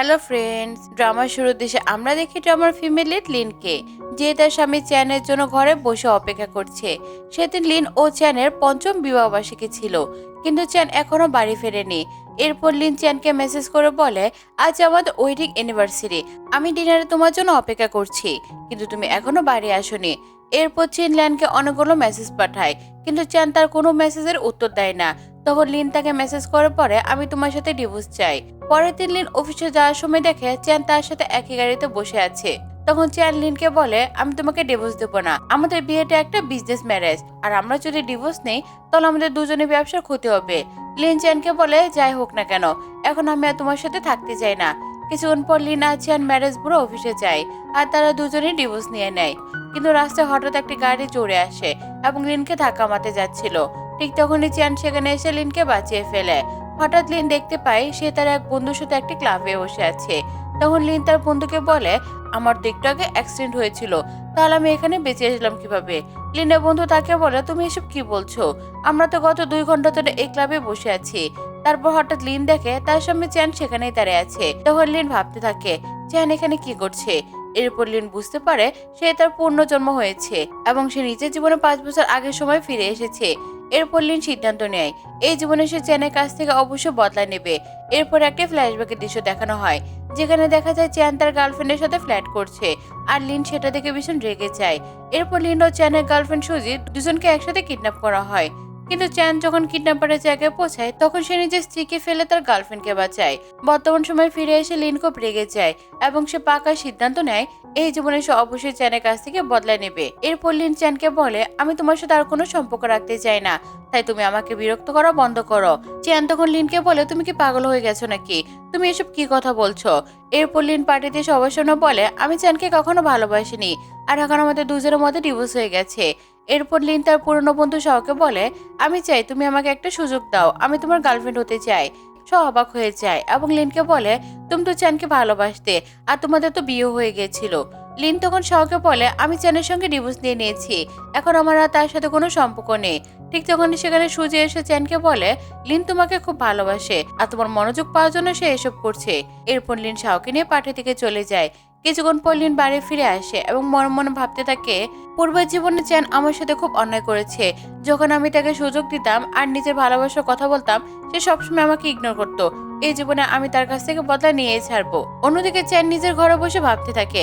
Hello friends ড্রামার শুরুর দেশে আমরা দেখি ড্রামার ফিমেল লিড লিনকে যে তার স্বামী চ্যানের জন্য ঘরে বসে অপেক্ষা করছে। সেদিন লিন ও চ্যানের পঞ্চম বিবাহবার্ষিকী ছিল, কিন্তু চ্যান এখনও বাড়ি ফেরেনি। এরপর লিন চ্যানকে মেসেজ করে বলে, আজ আমাদের ওয়েডিং অ্যানিভার্সারি আমি ডিনারে তোমার জন্য অপেক্ষা করছি, কিন্তু তুমি এখনও বাড়ি আসোনি। এরপর চিন ল্যানকে অনেকগুলো মেসেজ পাঠায়, কিন্তু চ্যান তার কোনো মেসেজের উত্তর দেয় না। তখন লিন তাকে মেসেজ করার পরে আমি তোমার সাথে ডিভোর্স চাই। পরের দিন লিন অফিসে যাওয়ার সময় দেখে চ্যান তার সাথে একই গাড়িতে বসে আছে। তখন চ্যান লিনকে বলে, আমি তোমাকে ডিভোর্স দেবো না। আমাদের বিয়েটা একটা বিজনেস ম্যারেজ আর আমরা যদি ডিভোর্স নেই, তাহলে আমাদের দুজনের ব্যবসার ক্ষতি হবে। লিন চ্যানকে বলে, যাই হোক না কেন, এখন আমি আর তোমার সাথে থাকতে চাই না। কিছুক্ষণ পর লিন আর চ্যান ম্যারেজ পুরো অফিসে যায়, আর তারা দুজনেই ডিভোর্স নিয়ে নেয়। কিন্তু রাস্তায় হঠাৎ একটি গাড়ি জোরে আসে এবং লিনকে ধাক্কা মারতে যাচ্ছিল। ঠিক তখনই চ্যান সেখানে এসে লিনকে বাঁচিয়ে ফেলে। হঠাৎ লিন দেখতে পায় সে তার এক বন্ধুর সাথে একটি ক্লাবে বসে আছে। তখন লিন তার বন্ধুকে বলে, আমার তো একটু আগে অ্যাক্সিডেন্ট হয়েছিল, তাহলে আমি এখানে বেঁচে আসলাম কীভাবে? লিনের বন্ধু তাকে বলে, তুমি এসব কি বলছো? আমরা তো গত দুই ঘণ্টা ধরে এই ক্লাবে বসে আছি। তারপর হঠাৎ লিন দেখে তার সামনে চ্যান সেখানেই দাঁড়িয়ে আছে। তখন লিন ভাবতে থাকে, চ্যান এখানে কি করছে? এরপর লিন বুঝতে পারে, সে তার পূর্ণজন্ম হয়েছে এবং সে নিজের জীবনে পাঁচ বছর আগের সময় ফিরে এসেছে। এরপর লিন সিদ্ধান্ত নেয়। এই জীবনে সে চ্যানের কাছ থেকে অবশ্যই বদলা নেবে। এরপর একটা ফ্ল্যাশব্যাকের দৃশ্য দেখানো হয়, যেখানে দেখা যায় চ্যান তার গার্লফ্রেন্ডের সাথে ফ্ল্যাট করছে আর লিন সেটা দেখে ভীষণ রেগে যায়। এরপর লিন ও চ্যানের গার্লফ্রেন্ড সুজিত দুজনকে একসাথে কিডন্যাপ করা হয়। কিন্তু চ্যান যখন কিডন্যাপারের জায়গায় পৌঁছায়, তখন সে নিজের স্ত্রীকে ফেলে তার গার্লফ্রেন্ডকে বাঁচায়। বর্তমান সময় ফিরে এসে লিন খুব রেগে যায় এবং সে পাকা সিদ্ধান্ত নেয়, এই জীবনে সে অবশ্যই চ্যানের কাছ থেকে বদলা নেবে। এরপর লিন চ্যানকে বলে, আমি তোমার সাথে আর কোনো সম্পর্ক রাখতে চাই না, তাই তুমি আমাকে বিরক্ত করা, বন্ধ করো। চ্যান তখন লিনকে বলে, তুমি কি পাগল হয়ে গেছো নাকি? তুমি এসব কি কথা বলছো? এরপর লিন পার্টিতে সবার সামনে বলে, আমি চ্যানকে কখনো ভালোবাসিনি, আর এখন আমাদের দুজনের মধ্যে ডিভোর্স হয়ে গেছে। এরপর লিন তার পুরনো বন্ধু সহকে বলে, আমি চাই তুমি আমাকে একটা সুযোগ দাও, আমি তোমার গার্লফ্রেন্ড হতে চাই। সব অবাক হয়ে যায় এবং লিনকে বলে, তুমি তো চ্যানকে ভালোবাসতে, আর তোমাদের তো বিয়ে হয়ে গিয়েছিল লিন তখন সহকে বলে, আমি চ্যানের সঙ্গে ডিভোর্স নিয়ে নিয়েছি, এখন আমার আর তার সাথে কোনো সম্পর্ক নেই। ঠিক তখন সেখানে সুজি এসে চ্যানকে বলে, লিন তোমাকে খুব ভালোবাসে, আর তোমার মনোযোগ পাওয়ার জন্য সে এসব করছে। এরপর লিন শাওকে নিয়ে পার্টি থেকে চলে যায়। কিছুক্ষণ পর বাড়ি ফিরে আসে এবং মনে মনে ভাবতে থাকে, পূর্বের জীবনে চ্যান আমার সাথে খুব অন্যায় করেছে। যখন আমি তাকে সুযোগ দিতাম আর নিজের ভালোবাসার কথা বলতাম, সে সবসময় আমাকে ইগনোর করতো। এই জীবনে আমি তার কাছ থেকে বদলা নিয়ে ছাড়বো। অন্যদিকে চ্যান নিজের ঘরে বসে ভাবতে থাকে,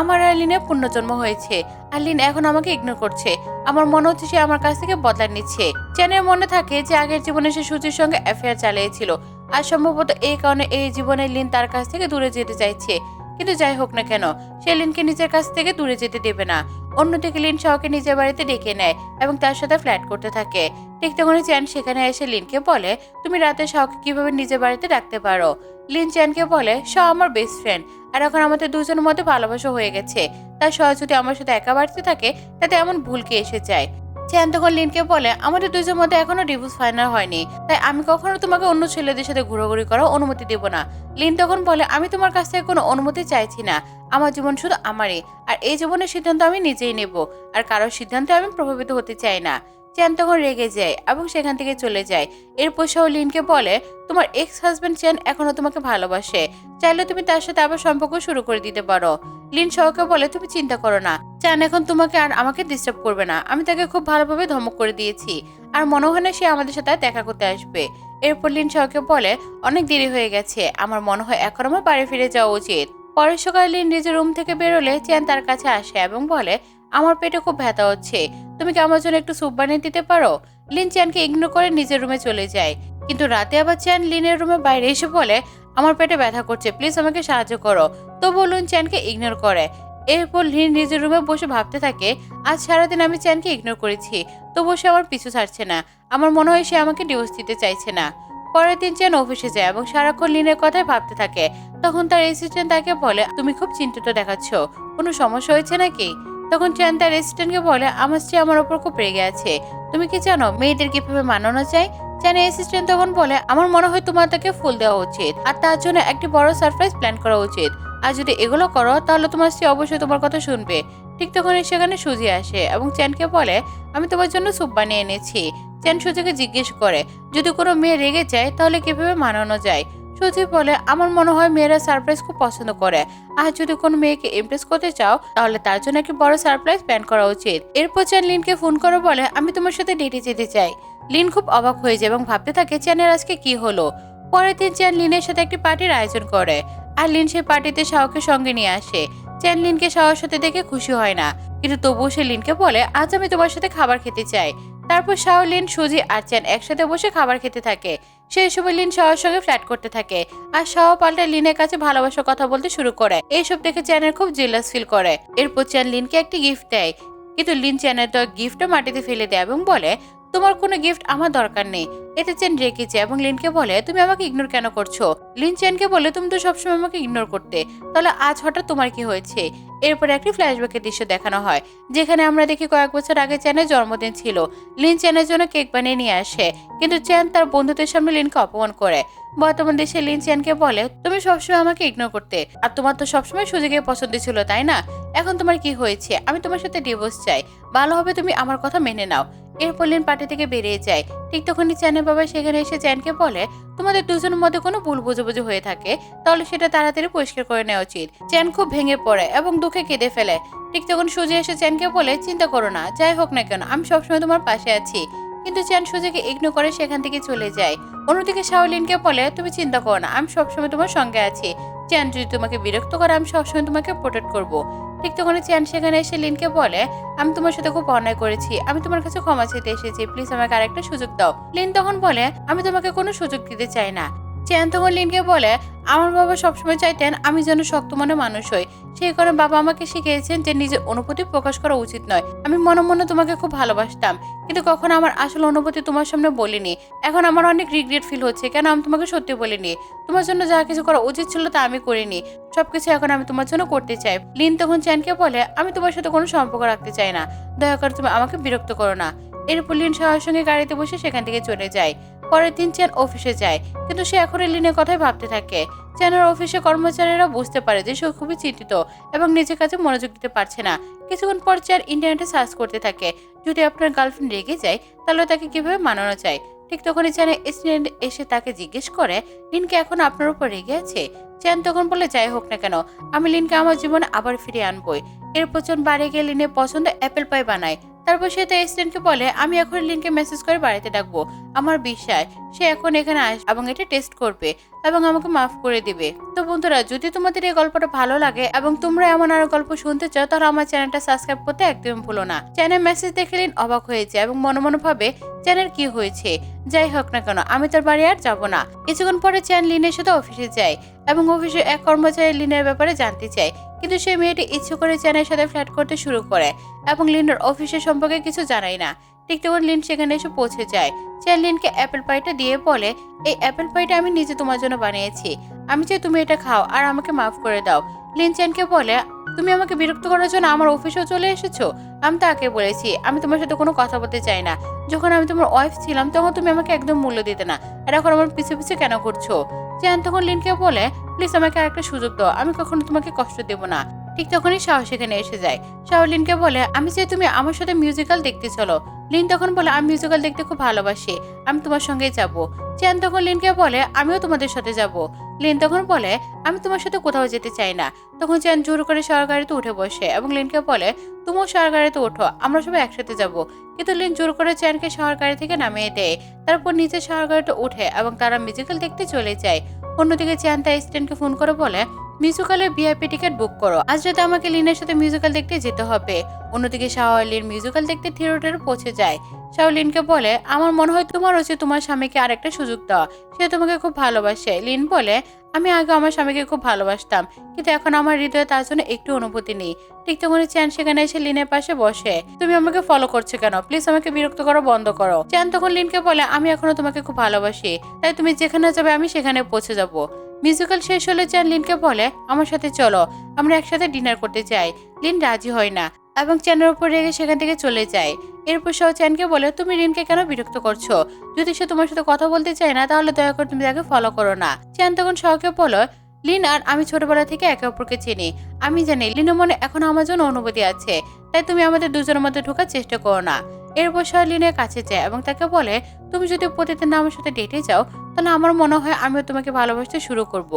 আমার আর লিনের পুণ্যজন্ম হয়েছে আর লিন এখন আমাকে ইগনোর করছে। আমার মনে হচ্ছে সে আমার কাছ থেকে বদলা নিচ্ছে। চ্যানের মনে থাকে যে আগের জীবনে সে সুজির সঙ্গে অ্যাফেয়ার চালিয়েছিল। আর সম্ভবত এই কারণে এই জীবনে লিন তার কাছ থেকে দূরে যেতে চাইছে। কিন্তু যাই হোক না কেন, সে লিনকে নিজের কাছ থেকে দূরে যেতে দেবে না। অন্যদিকে লিন শাওকে নিজের বাড়িতে ডেকে নেয় এবং তার সাথে ফ্ল্যাট করতে থাকে। ঠিক তখনই চ্যান সেখানে এসে লিনকে বলে, তুমি রাতে শাওকে কীভাবে নিজের বাড়িতে ডাকতে পারো? লিন চ্যানকে বলে শাও আমার বেস্ট ফ্রেন্ড আর এখন আমাদের দুজনের মধ্যে ভালোবাসা হয়ে গেছে। তার সহ যদি আমার সাথে একা বাড়িতে থাকে, তাতে এমন ভুলকে এসে যায়? চ্যান তখন লিনকে বলে, আমাদের দুইজন মধ্যে এখনও ডিভোর্স ফাইনাল হয়নি, তাই আমি কখনো তোমাকে অন্য ছেলেদের সাথে ঘোরাঘুরি করার অনুমতি দেব না। লিন তখন বলে, আমি তোমার কাছ থেকে কোনো অনুমতি চাইছি না, আমার জীবন শুধু আমারই, আর এই জীবনের সিদ্ধান্ত আমি নিজেই নেব, আর কারোর সিদ্ধান্তে আমি প্রভাবিত হতে চাই না। চ্যান তখন রেগে যায় এবং সেখান থেকে চলে যায়। এরপর সহ লিনকে বলে, তোমার এক্স হাজব্যান্ড চ্যান এখনও তোমাকে ভালোবাসে। চাইলে তুমি তার সাথে আবার সম্পর্ক শুরু করে দিতে পারো। লিন সহকে বলে, তুমি চিন্তা করো না। চান এখন তোমাকে আর আমাকে ডিস্টার্ব করবে না। আমি তাকে খুব ভালোভাবে ধমক করে দিয়েছি। আর মনে হয় না সে আমাদের সাথে দেখা করতে আসবে। এরপর লিন সহকে বলে, অনেক দেরি হয়ে গেছে। আমার মনে হয় এখন আমার বাড়ি ফিরে যাওয়া উচিত। পরের সকালে লিন নিজের রুম থেকে বেরোলে চ্যান তার কাছে আসে এবং বলে আমার পেটে খুব ব্যথা হচ্ছে। তুমি কি আমার জন্য একটু স্যুপ বানিয়ে দিতে পারো? লিন চ্যানকে ইগনোর করে নিজের রুমে চলে যায়। কিন্তু রাতে আবার চ্যান লিনের রুমে বাইরে এসে বলে, আমার পেটে ব্যথা করছে, প্লিজ আমাকে সাহায্য করো। তো বলুন চ্যানকে ইগনোর করে। এরপর লিন নিজের রুমে বসে ভাবতে থাকে, আজ সারাদিন আমি চ্যানকে ইগনোর করেছি। তবুও সে আমার পিছু ছাড়ছে না। আমার মনে হয় সে আমাকে ডিভোর্স দিতে চাইছে না। পরের দিন চ্যান অফিসে যায় এবং সারাক্ষণ লিনের কথাই ভাবতে থাকে। তখন তার অ্যাসিস্ট্যান্ট তাকে বলে, তুমি খুব চিন্তিত দেখাচ্ছ। কোনো সমস্যা হয়েছে নাকি? তখন চ্যান তার অ্যাসিস্ট্যান্টকে বলে, আমার স্ত্রী আমার ওপর খুব রেগে আছে। তুমি কি জানো, মেয়েদের কীভাবে মানানো চায় চ্যানের অ্যাসিস্ট্যান্ট তখন বলে, আমার মনে হয় তোমার তাকে ফুল দেওয়া উচিত। আর তার জন্য একটি বড় সারপ্রাইজ প্ল্যান করা উচিত। আর যদি এগুলো করো, তাহলে তোমার স্ত্রী অবশ্যই তোমার কথা শুনবে। ঠিক তখনই সেখানে সুজি আসে এবং চ্যানকে বলে, আমি তোমার জন্য স্যুপ বানিয়ে এনেছি। চ্যান সুজিকে জিজ্ঞেস করে, যদি কোনো মেয়ে রেগে যায়, তাহলে কীভাবে মানানো যায়? সুজি বলে, আমার মনে হয় মেয়েরা সারপ্রাইজ খুব পছন্দ করে। আর যদি কোনো মেয়েকে ইমপ্রেস করতে চাও, তাহলে তার জন্য একটি বড় সারপ্রাইজ প্ল্যান করা উচিত। এরপর চ্যান লিনকে ফোন করে বলে, আমি তোমার সাথে ডেটে যেতে চাই। লিন খুব অবাক হয়ে যায় এবং ভাবতে থাকে, চ্যানের আজকে কি হলো? পরের দিন চ্যান লিনের সাথে একটি পার্টির আয়োজন করে, আর লিন সেই পার্টিতে শাওকে সঙ্গে নিয়ে আসে। চ্যান লিনকে শাওয়ার সাথে দেখে খুশি হয় না, কিন্তু তবুও সে লিনকে বলে, আজ আমি তোমার সাথে খাবার খেতে চাই। তারপর শাও লিন, সুজি আর চ্যান একসাথে বসে খাবার খেতে থাকে। সেই সময় লিন শাহর সঙ্গে ফ্ল্যাট করতে থাকে। আর শাহ পাল্টা লিনের কাছে ভালোবাসার কথা বলতে শুরু করে। এইসব দেখে চ্যানের খুব জেলাস ফিল করে। এরপর চ্যান লিনকে একটি গিফট দেয়। কিন্তু লিন চ্যানের তো গিফটও মাটিতে ফেলে দেয় এবং বলে তোমার কোনো গিফট আমার দরকার নেই। এতে চেন রেখেছে এবং লিনকে বলে, তুমি আমাকে ইগনোর কেন করছ? লিন চেনকে বলে, তুমি তো সবসময় আমাকে ইগনোর করতে। তাহলে আজ হঠাৎ তোমার কি হয়েছে? এরপর একটি ফ্ল্যাশব্যাকের দৃশ্য দেখানো হয়, যেখানে আমরা দেখি কয়েক বছর আগে চ্যানের জন্মদিন ছিল। লিন চ্যানের জন্য কেক বানিয়ে নিয়ে আসে, কিন্তু চ্যান তার বন্ধুদের সামনে লিনকে অপমান করে। বর্তমান দেশে লিন চ্যানকে বলে, তুমি সবসময় আমাকে ইগনোর করতে। আর তোমার তো সবসময় সুযোগে পছন্দ ছিল, তাই না? এখন তোমার কি হয়েছে? আমি তোমার সাথে ডিভোর্স চাই। ভালো হবে তুমি আমার কথা মেনে নাও। এরপর লিন পার্টি থেকে বেরিয়ে যায়। ঠিক তখনই চ্যানের বাবা সেখানে এসে চ্যানকে বলে, তোমাদের দুজনের মধ্যে কোনো ভুল বুঝাবুঝি হয়ে থাকে, তাহলে সেটা তাড়াতাড়ি পরিষ্কার করে নেওয়া উচিত। চ্যান খুব ভেঙে পড়ে এবং দুঃখে কেঁদে ফেলে। ঠিক তখন সুজি এসে চ্যানকে বলে, চিন্তা করো না, যাই হোক না কেন, আমি সবসময় তোমার পাশে আছি। কিন্তু চ্যান সুজিকে ইগনোর করে সেখান থেকে চলে যায়। অন্যদিকে শাওলিনকে বলে, তুমি চিন্তা করো না, আমি সবসময় তোমার সঙ্গে আছি। চ্যান, যদি তোমাকে বিরক্ত করে, আমি সবসময় তোমাকে প্রোটেক্ট করব। ঠিক তখন চ্যান সেখানে এসে লিনকে বলে, আমি তোমার সাথে খুব অন্যায় করেছি। আমি তোমার কাছে ক্ষমা চাইতে এসেছি। প্লিজ আমাকে আরেকটা সুযোগ দাও। লিন তখন বলে, আমি তোমাকে কোনো সুযোগ দিতে চাই না। চ্যান তখন লিনকে বলে, আমার বাবা সবসময় চাইতেন আমি যেন শক্ত মনে মানুষ হই। সেই কারণে বাবা আমাকে শিখিয়েছেন যে নিজের অনুভূতি প্রকাশ করা উচিত নয়। আমি মনে মনে তোমাকে খুব ভালোবাসতাম, কিন্তু কখনো আমার আসল অনুভূতি তোমার সামনে বলিনি। এখন আমার অনেক রিগ্রেট ফিল হচ্ছে, কেন আমি তোমাকে সত্যি বলিনি? তোমার জন্য যা কিছু করা উচিত ছিল তা আমি করিনি। সবকিছু এখন আমি তোমার জন্য করতে চাই। লিন তখন চ্যানকে বলে, আমি তোমার সাথে কোনো সম্পর্ক রাখতে চাই না। দয়া করে তুমি আমাকে বিরক্ত করো না। এরপর লিন সবার সঙ্গে গাড়িতে বসে সেখান থেকে চলে যায়। পরের দিন চ্যান অফিসে যায়, কিন্তু সে এখন লিনের কথাই ভাবতে থাকে। চ্যানের অফিসে কর্মচারীরা বুঝতে পারে যে সে খুবই চিন্তিত এবং নিজের কাছে মনোযোগ দিতে পারছে না। কিছুক্ষণ পর চ্যান ইন্টারনেটে সার্চ করতে থাকে। যদি আপনার গার্লফ্রেন্ড রেগে যায়, তাহলে তাকে কীভাবে মানানো যায়? ঠিক তখনই চ্যানের স্টুডেন্ট এসে তাকে জিজ্ঞেস করে লিনকে এখন আপনার উপর রেগে আছে? চ্যান তখন বলে, যাই হোক না কেন, আমি লিনকে আমার জীবনে আবার ফিরিয়ে আনবই। এরপর চ্যান বাড়ি গিয়ে লিনের পছন্দ অ্যাপেল পাই বানায়। তারপর সে তার স্টুডেন্টকে বলে, আমি এখন লিনকে মেসেজ করে বাড়িতে ডাকবো। আমার বিশ্বাস সে এখন এখানে আস এবং এটা টেস্ট করবে এবং আমাকে মাফ করে দিবে। তো বন্ধুরা, যদি তোমাদের এই গল্পটা ভালো লাগে এবং তোমরা এমন আরও গল্প শুনতে চাও, তাহলে আমার চ্যানেলটা সাবস্ক্রাইব করতে একদম ভুলো না। চ্যানেল মেসেজ দেখে লিন অবাক হয়েছে এবং মনে মনে ভাবে, চ্যানেল কি হয়েছে? যাই হোক না কেন, আমি তার বাড়ি আর যাব না। কিছুক্ষণ পরে চ্যান লিনের সাথে অফিসে যায় এবং অফিসে এক কর্মচারী লিনের ব্যাপারে জানতে চায়। কিন্তু সেই মেয়েটি ইচ্ছে করে চ্যানের সাথে ফ্ল্যাট করতে শুরু করে এবং লিনের অফিসের সম্পর্কে কিছু জানাই না। ঠিক তখন লিন সেখানে এসে পৌঁছে যায়। চ্যান লিনকে অ্যাপেল পাইটা দিয়ে বলে, এই অ্যাপেল পাইটা আমি নিজে তোমার জন্য বানিয়েছি। আমি চাই তুমি এটা খাও আর আমাকে মাফ করে দাও। লিন চ্যানকে বলে তুমি আমাকে বিরক্ত করার জন্য আমার অফিসেও চলে এসেছ। আমি তাকে বলেছি, আমি তোমার সাথে কোনো কথা বলতে চাই না। যখন আমি তোমার ওয়াইফ ছিলাম, তখন তুমি আমাকে একদম মূল্য দিতে না। আর এখন আমার পিছু পিছু কেন করছ? চ্যান তখন লিনকে বলে প্লিজ আমাকে আরেকটা সুযোগ দাও। আমি কখনো তোমাকে কষ্ট দেবো না। ঠিক তখনই শাহ সেখানে এসে যায়। শাহ লিনকে বলে, আমি চাই তুমি আমার সাথে মিউজিক্যাল দেখতে চলো। লিন তখন বলে, আমি মিউজিক্যাল দেখতে খুব ভালোবাসি। আমি তোমার সঙ্গেই যাব। চ্যান তখন লিনকে বলে, আমিও তোমাদের সাথে যাব। লিন তখন বলে, আমি তোমার সাথে কোথাও যেতে চাই না। তখন চ্যান জোর করে শহর গাড়িতে উঠে বসে এবং লিনকে বলে, তুমিও শহর গাড়িতে ওঠো, আমরা সবাই একসাথে যাব। কিন্তু লিন জোর করে চ্যানকে শহর গাড়ি থেকে নামিয়ে দেয়। তারপর নিচে শহর গাড়িতে উঠে এবং তারা মিউজিক্যাল দেখতে চলে যায়। অন্যদিকে চ্যান তার স্ট্যান্ডকে ফোন করে বলে মিউজিক্যালের ভিআইপি টিকিট বুক করো। আজ রাতে আমাকে লিনের সাথে মিউজিক্যাল দেখতে যেতে হবে। অন্যদিকে শাওয়ালিন মিউজিক্যাল দেখতে থিয়েটারে পৌঁছে যায়। শাওলিনকে বলে, আমার মনে হয় তোমার উচিত তোমার স্বামীকে আরেকটা সুযোগ দাও। সে তোমাকে খুব ভালোবাসে। লিন বলে আমি আগে আমার স্বামীকে খুব ভালোবাসতাম, কিন্তু এখন আমার হৃদয়ে তার জন্য একটু অনুভূতি নেই। ঠিক তখনই চ্যান সেখানে এসে লিনের পাশে বসে, তুমি আমাকে ফলো করছ কেন? প্লিজ আমাকে বিরক্ত করো, বন্ধ করো। চ্যান তখন লিনকে বলে, আমি এখনও তোমাকে খুব ভালোবাসি, তাই তুমি যেখানে যাবে আমি সেখানে পৌঁছে যাব। মিউজিক্যাল শেষ হলে চ্যান লিনকে বলে, আমার সাথে চলো, আমরা একসাথে ডিনার করতে চাই লিন রাজি হয় না। এবং চ্যানের উপর রেগে সেখান থেকে চলে যায়। এরপর সহ চ্যানকে বলে, তুমি রিনকে কেন বিরক্ত করছ? যদি সে তোমার সাথে কথা বলতে চায় না, তাহলে দয়া করে তুমি তাকে ফলো করো না। চ্যান তখন সহকে বলো, লিন আর আমি ছোটবেলা থেকে একে অপরকে চিনি। আমি জানি লিনের মনে এখন আমার জন্য অনুভূতি আছে, তাই তুমি আমাদের দুজনের মধ্যে ঢোকার চেষ্টা করো না। এরপর সহ লিনের কাছে যায় এবং তাকে বলে, তুমি যদি প্রতিদিন আমার সাথে ডেটে যাও, তাহলে আমার মনে হয় আমিও তোমাকে ভালোবাসতে শুরু করব।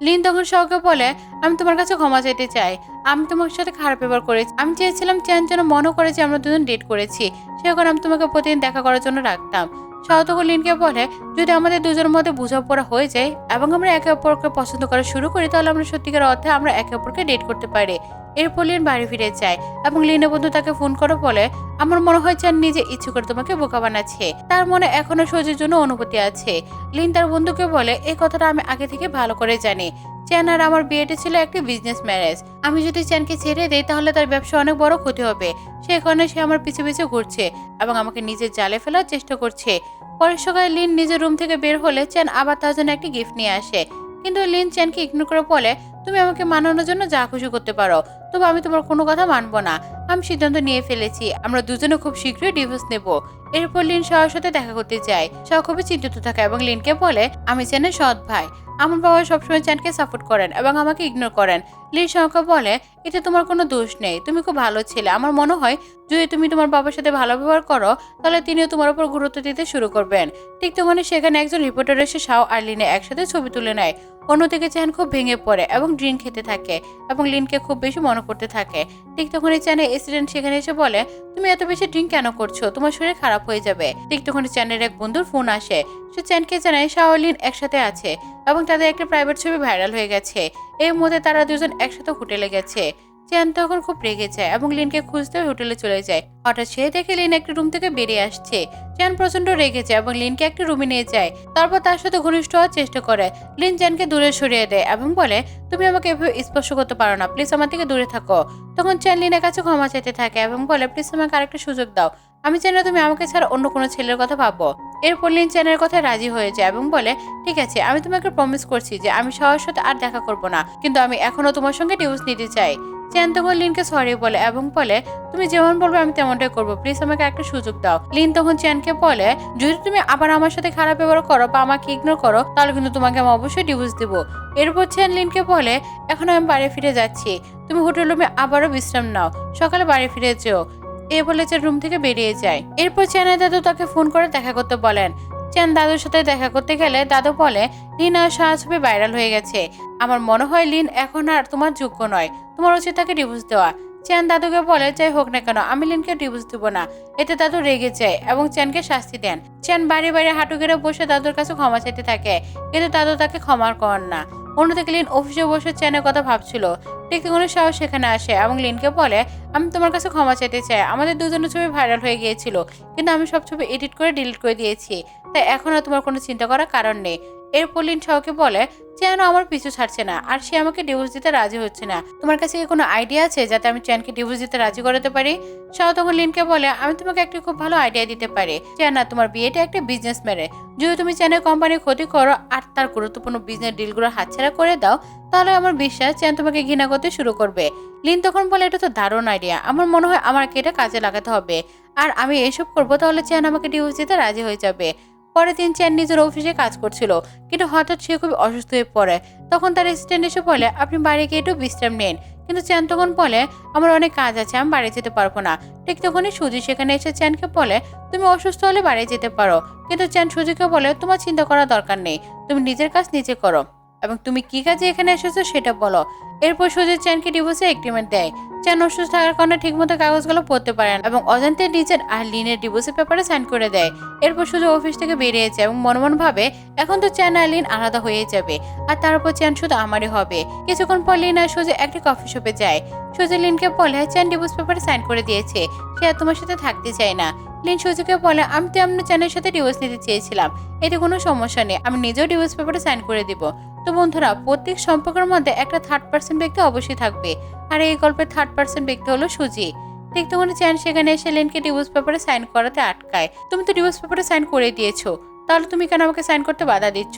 লিন তখন শাওকে বলে, আমি তোমার কাছে ক্ষমা চাইতে চাই। আমি তোমার সাথে খারাপ ব্যবহার করেছি। আমি চেয়েছিলাম চ্যান যেন মনে করে যে আমরা দুজন ডেট করেছি। সে এখন আমি তোমাকে প্রতিদিন দেখা করার জন্য রাখতাম। তখন লিনকে বলে, যদি আমাদের দুজনের মধ্যে বোঝাপড়া হয়ে যায় এবং আমরা একে অপরকে পছন্দ করা শুরু করি, তাহলে আমরা সত্যিকার অর্থে আমরা একে অপরকে ডেট করতে পারি। এরপর লিন বাড়ি ফিরে যায় এবং লিনের বন্ধু তাকে ফোন করে বলে, আমার মনে হয় চান নিজে ইচ্ছে করে তোমাকে বোকা বানাচ্ছে। তার মনে এখনও সহ্যের জন্য অনুভূতি আছে। লিন তার বন্ধুকে বলে, এই কথাটা আমি আগে থেকে ভালো করে জানি। চ্যান আর আমার বিয়েটা ছিল একটি বিজনেস ম্যারেজ আমি যদি চ্যানকে ছেড়ে দেই, তাহলে তার ব্যবসা অনেক বড় ক্ষতি হবে। সে কারণে সে আমার পিছু পিছু ঘুরছে এবং আমাকে নিজের জালে ফেলার চেষ্টা করছে। পরের সকালে লিন নিজের রুম থেকে বের হলে চ্যান আবার তার জন্য একটি গিফট নিয়ে আসে। কিন্তু লিন চ্যানকে ইগনোর করে বলে তুমি আমাকে মানানোর জন্য যা খুশি করতে পারো। তবে আমি তোমার কোনো কথা মানবো না। আমি সিদ্ধান্ত নিয়ে ফেলেছি। আমরা দুজনে খুব শীঘ্রই ডিভোর্স নেব। এরপর লিন শাওর সাথে দেখা করতে যায়। শাও খুবই চিন্তিত থাকে এবং লিনকে বলে, আমি চ্যানের সৎ ভাই। আমার বাবা সবসময় চ্যানকে সাপোর্ট করেন এবং আমাকে ইগনোর করেন। লিন শাওকে বলে, এতে তোমার কোনো দোষ নেই। তুমি খুব ভালো ছেলে। আমার মনে হয়, যদি তুমি তোমার বাবার সাথে ভালো ব্যবহার করো, তাহলে তিনিও তোমার উপর গুরুত্ব দিতে শুরু করবেন। ঠিক তখনই সেখানে একজন রিপোর্টার এসে শাও আর লিনে একসাথে ছবি তুলে নেয়। অন্যদিকে চ্যান খুব ভেঙে পড়ে এবং ড্রিঙ্ক খেতে থাকে এবং লিনকে খুব বেশি মনে করতে থাকে। ঠিক তখনই চ্যানের এসিডেন্ট সেখানে এসে বলে, তুমি এত বেশি ড্রিঙ্ক কেন করছ? তোমার শরীর খারাপ হয়ে যাবে। ঠিক তখনই চ্যানের এক বন্ধুর ফোন আসে। সে চ্যানকে জানায় শাও লিন একসাথে আছে এবং তাদের একটা প্রাইভেট ছবি ভাইরাল হয়ে গেছে। এর মধ্যে তারা দুজন একসাথে হোটেলে গেছে। চ্যান তখন খুব রেগে যায় এবং লিনকে খুঁজতে হোটেলে চলে যায়। হঠাৎ সে দেখে লিন একটি রুম থেকে বেরিয়ে আসছে। চ্যান প্রচণ্ড রেগে যায় এবং লিনকে একটি রুমে নিয়ে যায়। তারপর তার সাথে ঘনিষ্ঠ হওয়ার চেষ্টা করে। লিন চ্যানকে দূরে সরিয়ে দেয় এবং বলে, তুমি আমাকে এভাবে স্পর্শ করতে পারো না। প্লিজ আমার থেকে দূরে থাকো। তখন চ্যান লিনের কাছে ক্ষমা চাইতে থাকে এবং বলে, প্লিজ আমাকে আরেকটা সুযোগ দাও। আমি চাই না তুমি আমাকে ছাড়া অন্য কোনো ছেলের কথা ভাবো। এরপর লিন চ্যানের কথা রাজি হয়ে যায় এবং বলে, ঠিক আছে, আমি তোমাকে প্রমিস করছি যে আমি সবার সাথে আর দেখা করব না। কিন্তু আমি এখনও তোমার সঙ্গে ডিভোর্স নিতে চাই। চ্যান তখন লিনকে সরি বলে এবং বলে, তুমি যেমন বলবে আমি তেমনটাই করব। প্লিজ আমাকে একটা সুযোগ দাও। লিন তখন চ্যানকে বলে, যদি তুমি আবার আমার সাথে খারাপ ব্যবহার করো বা আমাকে ইগনোর করো, তাহলে কিন্তু তোমাকে আমি অবশ্যই ডিভোর্স দেবো। এরপর চ্যান লিনকে বলে, এখন আমি বাড়ি ফিরে যাচ্ছি। তুমি হোটেল রুমে আবারও বিশ্রাম নাও। সকালে বাড়ি ফিরে যেও। এ বলে চ্যান রুম থেকে বেরিয়ে যায়। এরপর চ্যানের দাদু তাকে ফোন করে দেখা করতে বলেন। চ্যান দাদুর সাথে দেখা করতে গেলে দাদু বলে লিন আর সাহা ছবি ভাইরাল হয়ে গেছে। আমার মনে হয় লিন এখন আর তোমার যোগ্য নয়। তোমার উচিত তাকে ডিভোর্স দেওয়া। চ্যান দাদুকে বলে, যাই হোক না কেন, আমি লিনকে ডিভোর্স দেবো না। এতে দাদু রেগে যায় এবং চ্যানকে শাস্তি দেন। চ্যান বাড়ি বাড়ি হাঁটু গেড়ে বসে দাদুর কাছে ক্ষমা চাইতে থাকে, কিন্তু দাদু তাকে ক্ষমা করেন না। অন্যদিকে লিন অফিসে বসে চ্যানের কথা ভাবছিল। ঠিক তখনই সাহস সেখানে আসে এবং লিনকে বলে, আমি তোমার কাছে ক্ষমা চাইতে চাই। আমাদের দুজনের ছবি ভাইরাল হয়ে গিয়েছিল, কিন্তু আমি সব ছবি এডিট করে ডিলিট করে দিয়েছি। তাই এখন আর তোমার কোনো চিন্তা করার কারণ নেই। এরপর লিন শাওকে বলে চ্যান আমার পিছু ছাড়ছে না, আর সে আমাকে ডিভোর্স দিতে রাজি হচ্ছে না। তোমার কাছে কি কোনো আইডিয়া আছে যাতে আমি চ্যানকে ডিভোর্স দিতে রাজি করাতে পারি? শাও তখন লিনকে বলে, আমি তোমাকে একটা খুব ভালো আইডিয়া দিতে পারি। চ্যান, তোমার বিয়েটা একটা বিজনেস মেরে যদি তুমি চ্যানের কোম্পানির ক্ষতি করো আর তার গুরুত্বপূর্ণ বিজনেস ডিলগুলো হাতছাড়া করে দাও, তাহলে আমার বিশ্বাস চ্যান তোমাকে ঘৃণা করতে শুরু করবে। লিন তখন বলে, এটা তো দারুণ আইডিয়া আমার মনে হয় আমাকে এটা কাজে লাগাতে হবে। আর আমি এসব করব তাহলে চ্যান আমাকে ডিভোর্স দিতে রাজি হয়ে যাবে। পরের দিন চ্যান নিজের অফিসে কাজ করছিল, কিন্তু হঠাৎ সে খুবই অসুস্থ হয়ে পড়ে। তখন তার অ্যাসিস্ট্যান্ট এসে বলে, আপনি বাড়ি গিয়ে একটু বিশ্রাম নিন। কিন্তু চ্যান তখন বলে, আমার অনেক কাজ আছে, আমি বাড়ি যেতে পারব না। ঠিক তখনই সুজি সেখানে এসে চ্যানকে বলে, তুমি অসুস্থ হলে বাড়ি যেতে পারো। কিন্তু চ্যান সুজিকে বলে, তোমার চিন্তা করার দরকার নেই, তুমি নিজের কাজ নিজে করো। তুমি কি কাজে এখানে এসেছ সেটা বলো। এরপর সুজিত চ্যানকে ডিভোর্সে এগ্রিমেন্ট দেয়। চ্যান অসুস্থ থাকার কারণে ঠিকমতো কাগজগুলো পড়তে পারেন এবং অজান্তে নিজের আর লিনের ডিভোর্সের পেপারে সাইন করে দেয়। এরপর শুধু অফিস থেকে বেরিয়ে যায় এবং মনে ভাবে এখন তো চ্যান আর লিন আলাদা হয়ে যাবে। আর তারপর চ্যান শুধু আমারই হবে। কিছুক্ষণ পর লিন আর সুজি একটি কফি শপে যায়। সুজি লিনকে বলে, চ্যান ডিভোর্স পেপারে সাইন করে দিয়েছে। সে আর তোমার সাথে থাকতে চায় না। লিন সুজিকে বলে, আমি তো আপনার চ্যানের সাথে ডিভোর্স নিতে চেয়েছিলাম। এতে কোনো সমস্যা নেই। আমি নিজেও ডিভোর্স পেপারে সাইন করে দিব। তো বন্ধুরা, প্রত্যেক সম্পর্কের মধ্যে একটা থার্ড পার্সেন্ট ব্যক্তি অবশ্যই থাকবে। আর এই গল্পের থার্ড পার্সেন্ট ব্যক্তি হলো সুজি। ঠিক তখন চ্যান সেখানে এসে লেনকে ডিভোর্স পেপারে সাইন করাতে আটকায়। তুমি তো ডিভোর্স পেপারে সাইন করে দিয়েছ। তাহলে তুমি কেন আমাকে সাইন করতে বাধা দিচ্ছ?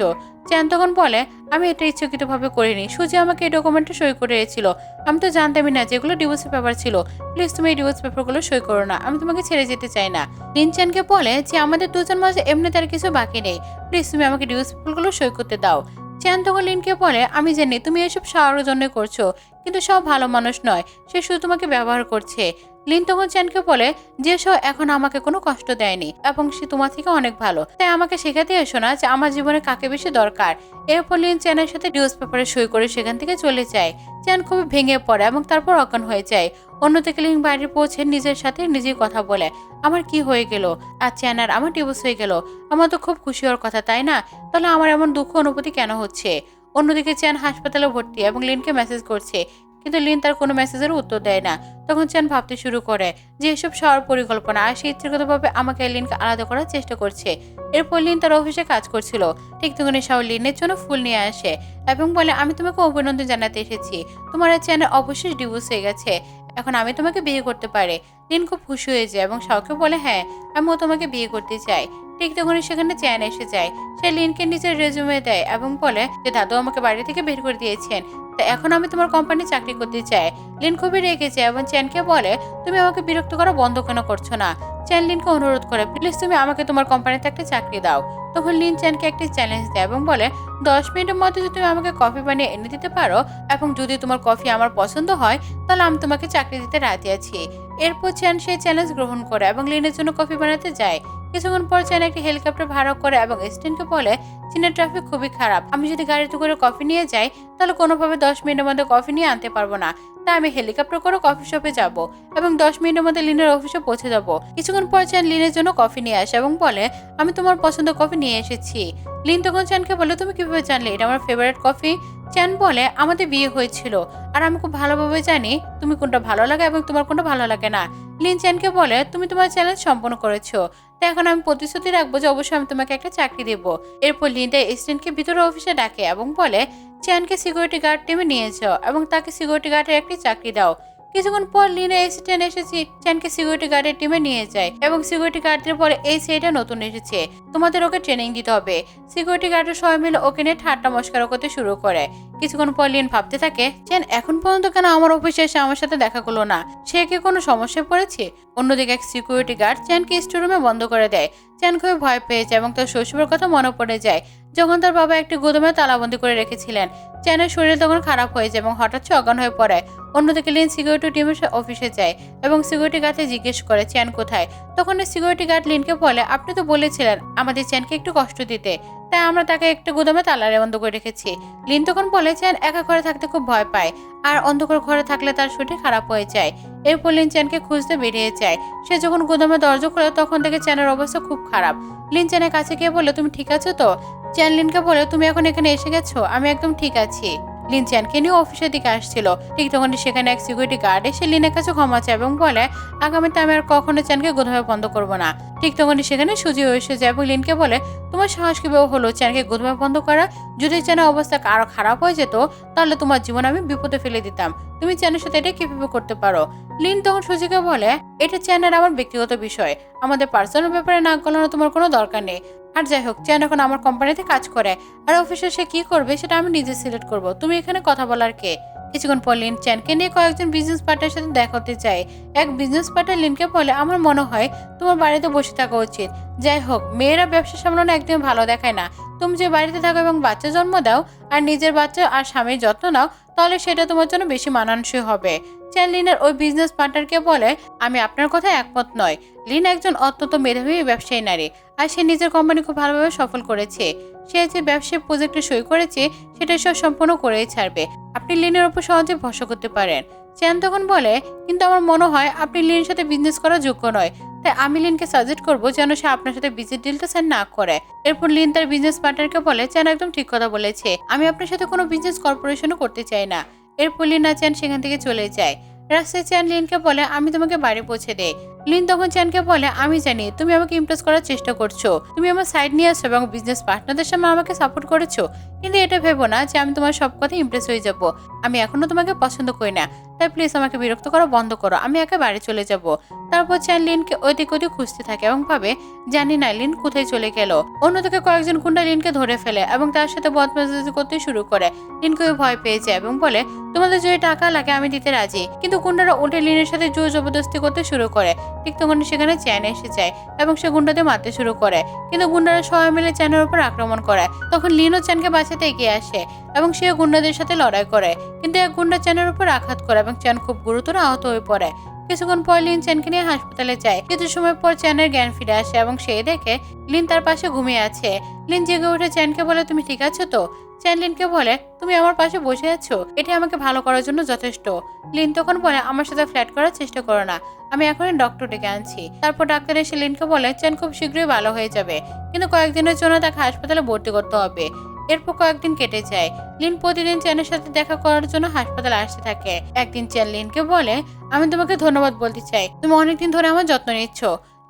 চ্যান তখন বলে, আমি এটা ইচ্ছাকৃতভাবে করিনি। সুজি আমাকে এই ডকুমেন্টে সই করে এসেছিল আমি তো জানতামই না যেগুলো ডিভোর্সের পেপার ছিল। প্লিজ তুমি এই ডিভোর্স পেপারগুলো সই করো না। আমি তোমাকে ছেড়ে যেতে চাই না। লিন চ্যানকে বলে যে, আমাদের দুজন মাঝে এমনি তার কিছু বাকি নেই। প্লিজ তুমি আমাকে ডিভোর্স পেপারগুলো সই করতে দাও। চ্যান তখন লিনকে বলে, আমি জানি তুমি এসব সারার জন্য করছ, কিন্তু সব ভালো মানুষ নয়, সে শুধু তোমাকে ব্যবহার করছে। লিন তখন চ্যানকে বলে, যে সো এখন আমাকে কোনো কষ্ট দেয়নি এবং সে তোমার থেকে অনেক ভালো। তাই আমাকে শেখাতে এসো না যে আমার জীবনে কাকে বেশি দরকার। এরপর লিন চ্যানের সাথে নিউজ পেপারে সই করে সেখান থেকে চলে যায়। চ্যান খুবই ভেঙে পড়ে এবং তারপর অজ্ঞান হয়ে যায়। অন্যদিকে লিন বাইরে পৌঁছে নিজের সাথে নিজেই কথা বলে, আমার কি হয়ে গেল? আর চ্যান, আর আমার ডিভোর্স হয়ে গেল। আমার তো খুব খুশি হওয়ার কথা, তাই না? তাহলে আমার এমন দুঃখ অনুভূতি কেন হচ্ছে? অন্যদিকে চ্যান হাসপাতালে ভর্তি এবং লিনকে মেসেজ করছে কিন্তু লিন তার কোনো মেসেজের উত্তর দেয় না। তখন চ্যান ভাবতে শুরু করে যে এসব সবার পরিকল্পনা আর সে ইচ্ছাগতভাবে আমাকে লিনকে আলাদা করার চেষ্টা করছে। এরপর লিন তার অফিসে কাজ করছিল। ঠিক তখনই শাও লিনের জন্য ফুল নিয়ে আসে এবং বলে, আমি তোমাকে অভিনন্দন জানাতে এসেছি। তোমার এই চ্যানেল অবশ্যই ডিভোর্স হয়ে গেছে। এখন আমি তোমাকে বিয়ে করতে পারে। লিন খুব খুশি হয়ে যায় এবং শাওকে বলে হ্যাঁ আমিও তোমাকে বিয়ে করতে চাই। ঠিক তখনই সেখানে চ্যান এসে যায়। সে লিনকে নিজের রেজুমে দেয় এবং বলে যে, দাদু আমাকে বাড়ি থেকে বের করে দিয়েছেন। তা এখন আমি তোমার কোম্পানি চাকরি করতে চাই। লিন খুবই রেগে যায় এবং চ্যানকে বলে, তুমি আমাকে বিরক্ত করা বন্ধ কেন করছ না? চ্যান লিনকে অনুরোধ করে, প্লিজ তুমি আমাকে তোমার কোম্পানিতে একটা চাকরি দাও। তখন লিন চ্যানকে একটি চ্যালেঞ্জ দেয় এবং বলে, দশ মিনিটের মধ্যে যদি তুমি আমাকে কফি বানিয়ে এনে দিতে পারো এবং যদি তোমার কফি আমার পছন্দ হয়, তাহলে আমি তোমাকে চাকরি দিতে রাজি আছি। এরপর চ্যান সেই চ্যালেঞ্জ গ্রহণ করে এবং লিনের জন্য কফি বানাতে যায়। কিছুক্ষণ পর চ্যান একটি হেলিকপ্টার ভাড়া করে এবং স্টেনকে বলে, চীনের ট্রাফিক খুবই খারাপ। আমি যদি গাড়িতে করে কফি নিয়ে যাই, তাহলে কোনোভাবে দশ মিনিটের মধ্যে কফি নিয়ে আনতে পারব না। তাই আমি হেলিকপ্টার করে কফি শপে যাব এবং দশ মিনিটের মধ্যে লিনের অফিসে পৌঁছে যাব। কিছুক্ষণ পর চ্যান লিনের জন্য কফি নিয়ে আসে এবং বলে, আমি তোমার পছন্দ কফি নিয়ে এসেছি। লিন তখন চ্যানকে বলে, তুমি কীভাবে জানলে? এটা আমার ফেভারিট কফি চ্যান বলে, আমাদের বিয়ে হয়েছিল। আর আমি খুব ভালোভাবে জানি তুমি কোনটা ভালো লাগে এবং তোমার কোনটা ভালো লাগে না। লিন চ্যানকে বলে, তুমি তোমার চ্যালেঞ্জ সম্পন্ন করেছ। তাই এখন আমি প্রতিশ্রুতি রাখব যে অবশ্যই আমি তোমাকে একটা চাকরি দেবো। এরপর লিনটা এসিডেন্টকে ভিতরে অফিসে ডাকে এবং বলে, চ্যানকে সিকিউরিটি গার্ড টিমে নিয়ে যাও এবং তাকে সিকিউরিটি গার্ডের একটি চাকরি দাও। কিছুক্ষণ পর লিনা এসিস্ট্যান্ট এসেছি। চ্যানকে সিকিউরিটি গার্ডের টিমে নিয়ে যায় এবং সিকিউরিটি গার্ডদের পরে এই সেইটা নতুন এসেছে। তোমাদের ওকে ট্রেনিং দিতে হবে। সিকিউরিটি গার্ডের সবাই মিলে ওকে নিয়ে ঠাট্টা মস্কারা করতে শুরু করে। কিছুক্ষণ পর লিন ভাবতে থাকে চেন এখন পর্যন্ত কেন আমার অফিসে এসে আমার সাথে দেখা করল না? সে কি কোনো সমস্যায় পড়েছে? অন্যদিকে এক সিকিউরিটি গার্ড চ্যানকে স্টোরুমে বন্ধ করে দেয়। চ্যান খুবই ভয় পেয়ে যায় এবং তার শ্বশুরের কথা মনে পড়ে যায়। যখন তার বাবা একটি গুদমে তালাবন্দি করে রেখেছিলেন চ্যানের শরীর তখন খারাপ হয়ে যায় এবং হঠাৎ সে অজ্ঞান হয়ে পড়ে। অন্যদিকে লিন সিকিউরিটি টিমের অফিসে যায় এবং সিকিউরিটি গার্ডকে জিজ্ঞেস করে, চ্যান কোথায়? তখন সিকিউরিটি গার্ড লিনকে বলে, আপনি তো বলেছিলেন আমাদের চ্যানকে একটু কষ্ট দিতে, তাই আমরা তাকে একটু গুদামে তালারে বন্ধ করে রেখেছি। লিন তখন বলে, চ্যান একা ঘরে থাকতে খুব ভয় পায়, আর অন্ধকার ঘরে থাকলে তার শরীর খারাপ হয়ে যায়। এরপর লিন চ্যানকে খুঁজতে বেরিয়ে যায়। সে যখন গুদামে দরজা খোলে, তখন দেখে চ্যানের অবস্থা খুব খারাপ। লিন চ্যানের কাছে গিয়ে বলে তুমি ঠিক আছো তো? চ্যান লিনকে বলে, তুমি এখন এখানে এসে গেছো? আমি একদম ঠিক আছি। লিন চ্যানকে নিয়ে অফিসের দিকে আসছিল। ঠিক তখন সেখানে এক সিকিউরিটি গার্ড এসে লিনের কাছে ক্ষমা চায় এবং বলে, আগামীতে আমি আর কখনো চ্যানকে গোধমে বন্ধ করব না। ঠিক তখনই সেখানে সুজিও এসে যায় এবং লিনকে বলে, তোমার সাহস কীভাবে হলো চ্যানকে গোধমে বন্ধ করা? যদি চ্যানের অবস্থা আরও খারাপ হয়ে যেত, তাহলে তোমার জীবন আমি বিপদে ফেলে দিতাম। তুমি চ্যানের সাথে এটা কীভাবে করতে পারো? লিন তখন সুজিকে বলে, এটা চ্যানের আমার ব্যক্তিগত বিষয়। আমাদের পার্সোনাল ব্যাপারে নাক গলানো তোমার কোনো দরকার নেই। আর যাই হোক, চ্যান এখন আমার কোম্পানিতে কাজ করে। আর অফিসে সে কি করবে সেটা আমি নিজে সিলেক্ট করব। তুমি এখানে কথা বলার কে? কিছুক্ষণ পর লিন চ্যানকে নিয়ে কয়েকজন বিজনেস পার্টনার সাথে দেখা করতে চায়। এক বিজনেস পার্টনার লিনকে বলে, আমার মনে হয় তোমার বাড়িতে বসে থাকা উচিত। যাই হোক, মেয়েরা ব্যবসা সামলানো একদম ভালো দেখায় না। তুমি যে বাড়িতে থাকো এবং বাচ্চা জন্ম দাও, আর নিজের বাচ্চা আর স্বামীর যত্ন নাও, তাহলে সেটা তোমার জন্য বেশি মানানসই হবে। চ্যান ওই বিজনেস পার্টনারকে বলে, আমি আপনার কথা একমত নয়। লিন একজন অত্যন্ত মেধাবী ব্যবসায়ী নারী আর সে নিজের কোম্পানি খুব ভালোভাবে সফল করেছে। সে যে ব্যবসায়িক প্রজেক্টে সই করেছে, সেটা সব সম্পূর্ণ করেই ছাড়বে। আপনি লিনের উপর সহজে ভরসা করতে পারেন। চ্যান তখন বলে, কিন্তু আমার মনে হয় আপনি লিনের সাথে বিজনেস করার যোগ্য নয়। তাই আমি লিনকে সাজেস্ট করব যেন সে আপনার সাথে বিজনেস ডিলটা সাইন না করে। এরপর লিন তার বিজনেস পার্টনারকে বলে, চ্যান একদম ঠিক কথা বলেছে। আমি আপনার সাথে কোনো বিজনেস কর্পোরেশনও করতে চাই না। এরপর লিনা চ্যান সেখান থেকে চলে যায়। রাস্তায় চ্যান লিনকে বলে, আমি তোমাকে বাড়ি পৌঁছে দেই। লিন তখন চ্যানকে বলে, আমি জানি, তুমি আমাকে ইমপ্রেস করার চেষ্টা করছ। তুমি আমার সাইড নিয়ে আসছো এবং বিজনেস পার্টনারদের সামনে আমাকে সাপোর্ট করেছ। কিন্তু এটা ভেবো না যে আমি তোমার সব কথা ইমপ্রেস হয়ে যাব। আমি এখনও তোমাকে পছন্দ করি না। তাই প্লিজ আমাকে বিরক্ত করা, বন্ধ করো। আমি একা বাড়ি চলে যাব। তারপর চ্যান লিনকে ওইদিক ওদিক খুঁজতে থাকে এবং ভাবে, জানি না, লিন কোথায় চলে গেল? অন্যদিকে কয়েকজন গুন্ডা লিনকে ধরে ফেলে এবং তার সাথে বদমেজাজি করতে শুরু করে। লিনকে ভয় পেয়ে যায় এবং বলে, তোমাদের যদি টাকা লাগে, আমি দিতে রাজি। কিন্তু গুন্ডারা উঠে লিনের সাথে জোর জবরদস্তি করতে শুরু করে। ঠিক তখন সেখানে চ্যান এসে যায় এবং সে গুন্ডাদের মারতে শুরু করে। কিন্তু গুন্ডারা সবাই মিলে চ্যানের উপর আক্রমণ করে। তখন লিনও চ্যানকে বাঁচাতে এগিয়ে আসে এবং সে গুন্ডাদের সাথে লড়াই করে। কিন্তু এক গুন্ডা চ্যানের উপর আঘাত করে এবং চ্যান খুব গুরুতর আহত হয়ে পড়ে। কিছুক্ষণ পর লিন চ্যানকে নিয়ে হাসপাতালে যায়। কিছু সময় পর চ্যানের জ্ঞান ফিরে আসে এবং সে দেখে লিন তার পাশে ঘুমিয়ে আছে। লিন জেগে উঠে চ্যানকে বলে, তুমি ঠিক আছো তো? চ্যান লিনকে বলে, তুমি আমার পাশে বসে আছো। এটি আমাকে ভালো করার জন্য যথেষ্ট। লিন তখন বলে, আমার সাথে ফ্ল্যাট করার চেষ্টা করো না। আমি এখনই ডক্টর ডেকে আনছি। তারপর ডাক্তার এসে লিনকে বলে, চ্যান খুব শীঘ্রই ভালো হয়ে যাবে। কিন্তু কয়েকদিনের জন্য তাকে হাসপাতালে ভর্তি করতে হবে। এরপর কয়েকদিন কেটে যায়। লিন প্রতিদিন চ্যানের সাথে দেখা করার জন্য হাসপাতালে আসতে থাকে। একদিন চ্যান লিনকে বলে, আমি তোমাকে ধন্যবাদ বলতে চাই। তুমি অনেকদিন ধরে আমার যত্ন নিচ্ছ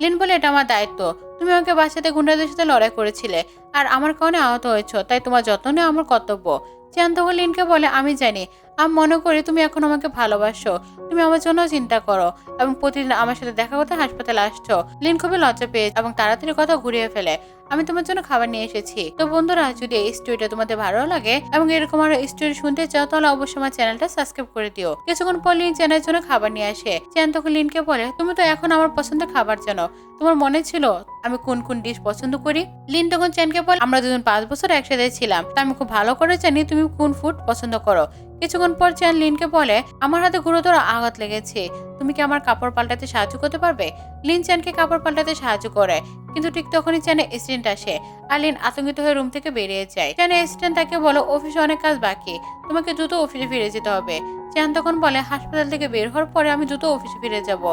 লিন বলে, এটা আমার দায়িত্ব। তুমি আমাকে বাচ্চাতে গুন্ডাদের সাথে লড়াই করেছিলে আর আমার কারণে আহত হয়েছ, তাই তোমার যত্ন নেওয়া আমার কর্তব্য চ্যান তখন লিনকে বলে, আমি জানি। আমি মনে করি তুমি এখন আমাকে ভালোবাসো। তুমি আমার জন্য চিন্তা করো এবং প্রতিদিন আমার সাথে দেখা করতে হাসপাতালে আসছো। লিন খুবই লজ্জা পেয়ে এবং তাড়াতাড়ি কথা ঘুরিয়ে ফেলে। আমি তোমার জন্য খাবার নিয়ে এসেছি। তো বন্ধুরা, যদি এই স্টোরিটা তোমাদের ভালো লাগে এবং এরকম আরও স্টোরি শুনতে চাও, তাহলে অবশ্যই আমার চ্যানেলটা সাবস্ক্রাইব করে দিও। কিছুক্ষণ পর লিন চ্যানেলের জন্য খাবার নিয়ে আসে। চ্যান তখন লিনকে বলে, তুমি তো এখন আমার পছন্দের খাবার জানো। তোমার মনে ছিল আমি কোন কোন ডিশ পছন্দ করি? লিন তখন চ্যানকে বলে, আমরা দুজন পাঁচ বছর একসাথে ছিলাম। তা আমি খুব ভালো করে জানি তুমি কোন ফুড পছন্দ করো। কিছুক্ষণ পর চ্যান লিনকে বলে, আমার হাতে গুরুতর আঘাত লেগেছে। তুমি কি আমার কাপড় পাল্টাতে সাহায্য করতে পারবে? লিন চ্যানকে কাপড় পাল্টাতে সাহায্য করে, কিন্তু ঠিক তখনই চ্যানে এক্সিডেন্ট আসে আর লিন আতঙ্কিত হয়ে রুম থেকে বেরিয়ে যায়। চ্যানে এক্সিডেন্ট তাকে বলো, অফিসে অনেক কাজ বাকি। তোমাকে দ্রুত অফিসে ফিরে যেতে হবে। চ্যান তখন বলে, হাসপাতাল থেকে বের হওয়ার পরে আমি দ্রুত অফিসে ফিরে যাব।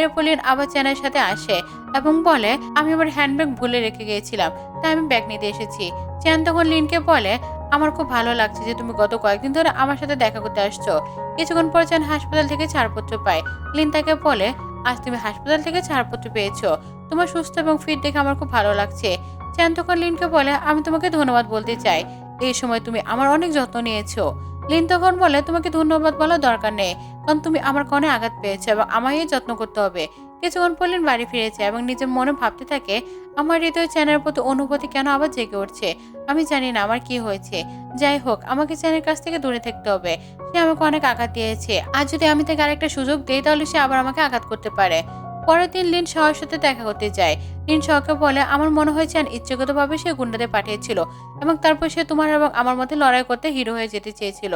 এরপর লিন আবার চ্যানের সাথে আসে এবং বলে, আমি আমার হ্যান্ডব্যাগ ভুলে রেখে গিয়েছিলাম, তাই আমি ব্যাগ নিতে এসেছি। চ্যান তখন লিনকে বলে, আমার খুব ভালো লাগছে যে তুমি গত কয়েকদিন ধরে আমার সাথে দেখা করতে আসছো। কিছুক্ষণ পর চ্যান হাসপাতাল থেকে ছাড়পত্র পায়। লিন তাকে বলে, আজ তুমি হাসপাতাল থেকে ছাড়পত্র পেয়েছ। তোমার সুস্থ এবং ফিট দেখে আমার খুব ভালো লাগছে। চ্যান তখন লিনকে বলে, আমি তোমাকে ধন্যবাদ বলতে চাই। এই সময় তুমি আমার অনেক যত্ন নিয়েছো। লিন তখন বলে, তোমাকে ধন্যবাদ বলার দরকার নেই, কারণ তুমি আমার কনে আঘাত পেয়েছ এবং আমায় যত্ন করতে হবে। কিছুক্ষণ পর বাড়ি ফিরেছে এবং নিজের মনে ভাবতে থাকে, আমার হৃদয় চ্যানের প্রতি অনুভূতি কেন আবার জেগে উঠছে? আমি জানি না আমার কি হয়েছে। যাই হোক, আমাকে চ্যানের কাছ থেকে দূরে থাকতে হবে। সে আমাকে অনেক আঘাত দিয়েছে। আর যদি আমি তাকে আরেকটা সুযোগ দিই, তাহলে সে আবার আমাকে আঘাত করতে পারে। পরের দিন লিন শহর সাথে দেখা করতে যায়। লিন শহকে বলে, আমার মনে হয় চ্যান ইচ্ছাগতভাবে সে গুন্ডাদের পাঠিয়েছিল এবং তারপর সে তোমার এবং আমার মধ্যে লড়াই করতে হিরো হয়ে যেতে চেয়েছিল।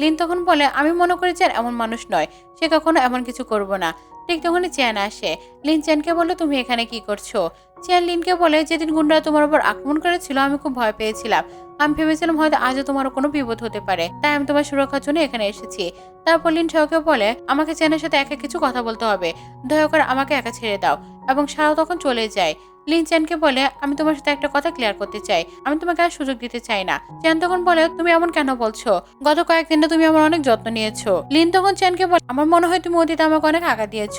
লিন তখন বলে, আমি মনে করি চ্যান এমন মানুষ নয়। সে কখনো এমন কিছু করব না। ঠিক তখনই চ্যান আসে। লিন চ্যানকে বলে তুমি এখানে কি করছ? চ্যান লিনকে বলে, যেদিন গুন্ডা তোমার উপর আক্রমণ করেছিল, আমি খুব ভয় পেয়েছিলাম। আমি ভেবেছিলাম হয়তো আজও তোমার কোনো বিপদ হতে পারে। তাই আমি তোমার সুরক্ষার জন্য এখানে এসেছি। তারপর লিন শাহকে বলে, আমাকে চেনের সাথে একা কিছু কথা বলতে হবে। দয়া করে আমাকে একা ছেড়ে দাও এবং সারাও তখন চলে যায়। লিন চ্যানকে বলে, আমি তোমার সাথে একটা কথা ক্লিয়ার করতে চাই। আমি তোমাকে আর সুযোগ দিতে চাই না। চ্যান তখন বলে, তুমি এমন কেন বলছো? গত কয়েকদিনে তুমি আমার অনেক যত্ন নিয়েছো। লিন তখন চ্যানকে বলে, আমার মনে হয় তুমি অতীতে আমাকে অনেক আঘাত দিয়েছ।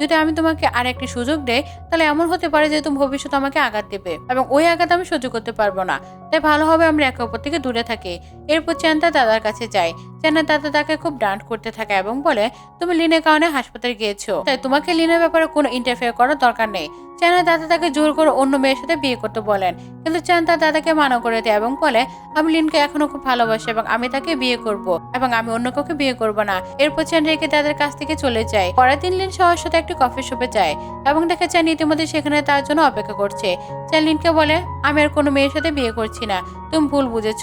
যদি আমি তোমাকে আর একটি সুযোগ দেই, তাহলে এমন হতে পারে যে তুমি ভবিষ্যতে আমাকে আঘাত দেবে এবং ওই আঘাত আমি সহ্য করতে পারব না। তাই ভালো হবে আমরা একে অপর থেকে দূরে থাকি। এরপর চ্যান তার দাদার কাছে যায়। চ্যানের দাদা তাকে খুব ডান্ট করতে থাকে এবং বলে, তুমি লিনের কারণে হাসপাতালে গিয়েছো, তাই তোমাকে লিনের ব্যাপারে কোনো ইন্টারফেয়ার করার দরকার নেই। চ্যানের দাদা তাকে জোর করে অন্য মেয়ের সাথে বিয়ে করতে বলেন। কিন্তু চ্যান তার দাদাকে মানা করে দেয় এবং বলে, আমি লিনকে এখনও খুব ভালোবাসি এবং আমি তাকে বিয়ে করব এবং আমি অন্য কাউকে বিয়ে করব না। এরপর চ্যান রেখে তাদের কাছ থেকে চলে যায়। পরের দিন লিন সবার সাথে একটি কফি শপে যায় এবং দেখে চ্যান ইতিমধ্যে সেখানে তার জন্য অপেক্ষা করছে। চ্যান লিনকে বলে, আমি আর কোনো মেয়ের সাথে বিয়ে করছি না। তুমি ভুল বুঝেছ।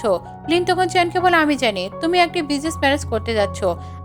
লিন তখন চ্যানকে বলে, আমি জানি, তুমি একটি বিজনেস ম্যারেজ করতে যাচ্ছ।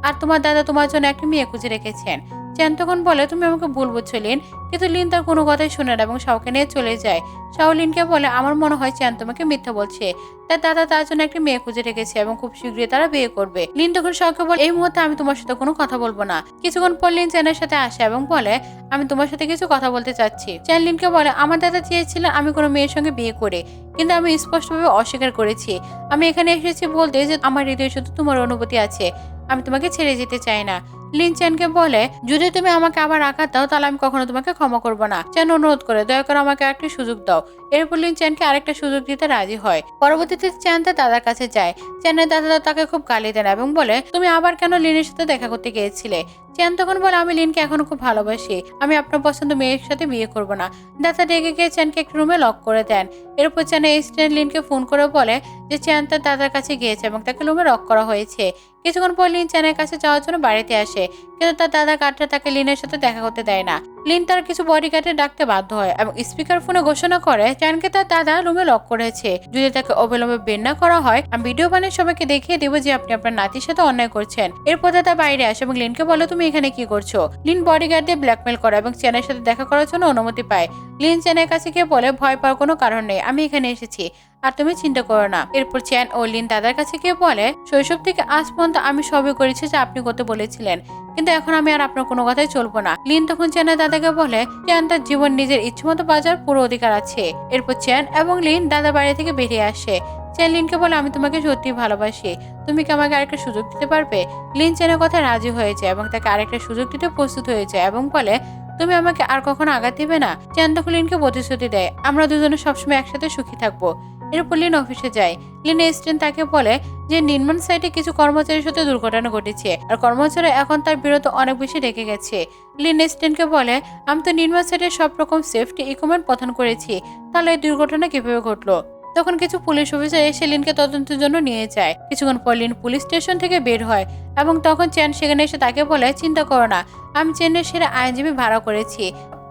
আর তোমার দাদা তোমার জন্য একটি মেয়ে খুঁজে রেখেছেন। চ্যান তখন বলে, তুমি আমাকে ভুল বুঝছ লিন কিন্তু লিন তার কোনো কথাই শোনে না এবং শাওকে নিয়ে চলে যায়। শাও লিনকে বলে, আমার মনে হয় চ্যান তোমাকে মিথ্যা বলছে। তার দাদা তার জন্য একটি মেয়ে খুঁজে রেখেছে এবং খুব শীঘ্রই তারা বিয়ে করবে। লিন তখন শাওকে বলে, এই মুহূর্তে আমি তোমার সাথে কোনো কথা বলব না। কিছুক্ষণ পর লিন চ্যানের সাথে আসে এবং বলে, আমি তোমার সাথে কিছু কথা বলতে চাচ্ছি। চ্যান লিনকে বলে, আমার দাদা চেয়েছিলেন আমি কোনো মেয়ের সঙ্গে বিয়ে করে, কিন্তু আমি স্পষ্টভাবে অস্বীকার করেছি। আমি এখানে এসেছি বলতে যে আমার হৃদয়ে শুধু তোমার অনুভূতি আছে। আমি তোমাকে ছেড়ে যেতে চাই না। লিন চ্যানকে বলে, যদি তুমি আমাকে আবার আঘাত দাও, তাহলে আমি কখনো তোমাকে ক্ষমা করব না। চ্যান অনুরোধ করে, দয়া করে আমাকে একটি সুযোগ দাও। এরপর লিন চ্যানকে আরেকটা সুযোগ দিতে রাজি হয়। পরবর্তীতে চ্যান তার দাদার কাছে যায়। চ্যানের দাদা তাকে খুব গালি দেন এবং বলে, তুমি আবার কেন লিনের সাথে দেখা করতে গিয়েছিলে? চ্যান তখন বলে, আমি লিনকে এখনও খুব ভালোবাসি। আমি আপনার পছন্দ মেয়ের সাথে বিয়ে করব না। দাদা ডেকে গিয়ে চ্যানকে একটি রুমে লক করে দেন। এরপর চ্যান এসিস্ট্যান্ট লিনকে ফোন করে বলে যে, চ্যান তার দাদার কাছে গিয়েছে এবং তাকে রুমে লক করা হয়েছে। কিছুক্ষণ পর লিন চ্যানের কাছে যাওয়ার জন্য বাড়িতে আসে, কিন্তু তার দাদা কাঠটা তাকে লিনের সাথে দেখা করতে দেয় না। লিন তার কিছু বডিগার্ডে ডাকতে বাধ্য হয় এবং স্পিকার ফোনে ঘোষণা করে, চ্যানকে তার দাদা রুমে লক করেছে। যদি তাকে অবিলম্বে বের না করা হয়, আমি ভিডিও বানিয়ে সবাইকে দেখিয়ে দেবো যে আপনি আপনার নাতির সাথে অন্যায় করছেন। এরপর দাদা বাইরে আসে এবং লিনকে বলে, তুমি এখানে কি করছ? লিন বডিগার্ড দিয়ে ব্ল্যাকমেল করে এবং চ্যানের সাথে দেখা করার জন্য অনুমতি পায়। লিন চ্যানের কাছে গিয়ে বলে, ভয় পাওয়ার কোনো কারণ নেই, আমি এখানে এসেছি। আর তুমি চিন্তা করো না। এরপর চ্যান ও লিন দাদার কাছে গিয়ে বলে, শৈশব থেকে আজ পর্যন্ত আমি সবই করেছি যা আপনি করতে বলেছিলেন। কিন্তু এখন আমি আর আপনার কোনো কথাই চলবো না। লিন তখন চ্যানের দাদাকে বলে, চ্যান, তার জীবন নিজের ইচ্ছে মতো বাজার পুরো অধিকার আছে। এরপর চ্যান এবং লিন দাদা বাড়ি থেকে বেরিয়ে আসে। চ্যান লিনকে বলে, আমি তোমাকে সত্যি ভালোবাসি। তুমি কি আমাকে আরেকটা সুযোগ দিতে পারবে? লিন চ্যানের কথা রাজি হয়েছে এবং তাকে আরেকটা সুযোগ দিতে প্রস্তুত হয়েছে এবং বলে তুমি আমাকে আর কখনো আঘাত দিবে না। চ্যান তখন লিনকে প্রতিশ্রুতি দেয়। আমরা দুজনে সবসময় একসাথে সুখী থাকব। এরপর লিন অফিসে যায়। লিন এস্টেন তাকে বলে যে, নির্মাণ সাইটে কিছু কর্মচারীর সাথে দুর্ঘটনা ঘটেছে। আর কর্মচারী এখন তার বিরত অনেক বেশি রেগে গেছে। লিন এস্টেনকে বলে, আমি তো নির্মাণ সাইটের সব রকম সেফটি ইকুইপমেন্ট প্রদান করেছি। তাহলে এই দুর্ঘটনা কীভাবে ঘটলো? তখন কিছু পুলিশ অফিসার এসে লিনকে তদন্তের জন্য নিয়ে যায়। কিছুক্ষণ পর লিন পুলিশ স্টেশন থেকে বের হয় এবং তখন চেন সেখানে এসে তাকে বলে, চিন্তা করো না, আমি চেন্নাই সেরা আইনজীবী ভাড়া করেছি।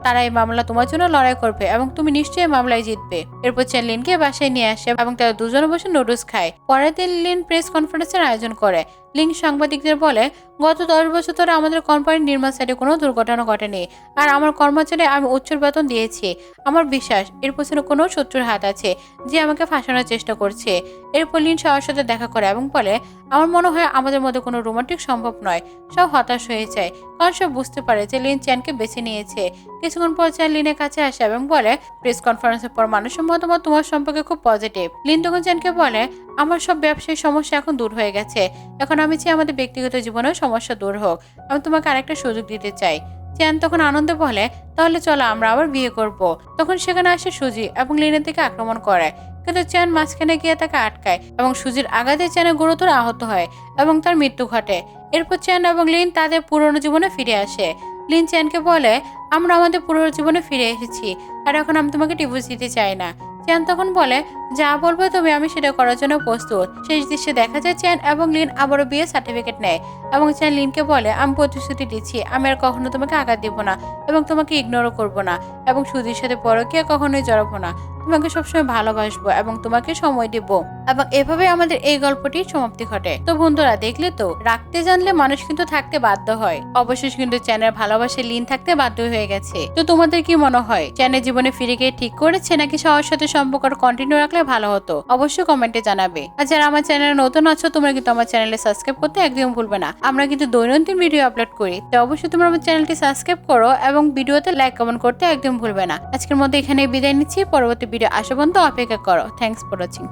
তারা এই মামলা তোমার জন্য লড়াই করবে এবং তুমি নিশ্চয়ই মামলায় জিতবে। এরপর চেন লিনকে বাসায় নিয়ে আসে এবং তারা দুজন বসে নুডলস খায়। পরের দিন লিন প্রেস কনফারেন্সের আয়োজন করে। লিঙ্ক সাংবাদিকদের বলে, গত দশ বছর ধরে আমাদের কোম্পানির নির্মাণ সাইটে কোনো দুর্ঘটনা ঘটেনি। আর আমার কর্মচারী আমি উচ্চ বেতন দিয়েছি। আমার বিশ্বাস, এর পেছনে কোনো শত্রুর হাত আছে যে আমাকে ফাঁসানোর চেষ্টা করছে। এরপর লিন সবার সাথে দেখা করে এবং বলে, আমার মনে হয় আমাদের মধ্যে কোনো রোমান্টিক সম্ভব নয়। সব হতাশ হয়ে যায়। কারণ সব বুঝতে পারে যে লিন চ্যানকে বেছে নিয়েছে। কিছুক্ষণ পর চ্যান লিনের কাছে আসে এবং বলে, প্রেস কনফারেন্সের পর মানুষের মতামত তোমার সম্পর্কে খুব পজিটিভ। লিন তখন চ্যানকে বলে আমার সব ব্যবসায়িক সমস্যা এখন দূর হয়ে গেছে। এখন আমি চাই আমাদের ব্যক্তিগত জীবনেও সমস্যা দূর হোক। আমি তোমাকে আরেকটা সুযোগ দিতে চাই। চ্যান তখন আনন্দে বলে, তাহলে চলো আমরা আবার বিয়ে করব। তখন সেখানে আসে সুজি এবং লিনের দিকে আক্রমণ করে। কিন্তু চ্যান মাঝখানে গিয়ে তাকে আটকায় এবং সুজির আঘাতে চ্যানে গুরুতর আহত হয় এবং তার মৃত্যু ঘটে। এরপর চ্যান এবং লিন তাদের পুরনো জীবনে ফিরে আসে। লিন চ্যানকে বলে, আমরা আমাদের পুরনো জীবনে ফিরে এসেছি, আর এখন আমি তোমাকে ডিভোর্স দিতে চাই না। চ্যান তখন বলে, যা বলবে তুমি আমি সেটা করার জন্য প্রস্তুত। শেষ দৃশ্যে দেখা যায় চ্যান এবং লিন আবারও বিয়ে সার্টিফিকেট নেয় এবং চ্যান লিনকে বলে, আমি প্রতিশ্রুতি দিচ্ছি, আমি আর কখনো তোমাকে আঘাত দিব না এবং তোমাকে ইগনোরও করব না এবং সুদীর সাথে পরকীয়া কখনোই জড়াবো না। তোমাকে সবসময় ভালোবাসবো এবং তোমাকে সময় দেব। এবং এভাবে আমাদের এই গল্পটির সমাপ্তি ঘটে। তো বন্ধুরা, দেখলে তো? রাখতে জানলে মানুষ কিন্তু থাকতে বাধ্য হয়। অবশেষ কিন্তু চ্যানের ভালোবাসে লিন থাকতে বাধ্য হয়ে গেছে। তো তোমাদের কি মনে হয়? চ্যানের জীবনে ফিরে গিয়ে ঠিক করেছে নাকি সবার সাথে সম্পর্ক কন্টিনিউ রাখলে ভালো হতো? অবশ্যই কমেন্টে জানাবে। আর যারা আমার চ্যানেলে নতুন আছো, তোমরা কিন্তু আমার চ্যানেলে সাবস্ক্রাইব করতে একদম ভুলবে না। আমরা কিন্তু দৈনন্দিন ভিডিও আপলোড করি। তো অবশ্যই তোমরা আমার চ্যানেলটি সাবস্ক্রাইব করো এবং ভিডিওতে লাইক কমেন্ট করতে একদম ভুলবে না। আজকের মধ্যে এখানে বিদায় নিচ্ছি। পরবর্তী ভিডিও আসা পর্যন্ত অপেক্ষা করো। Thanks for watching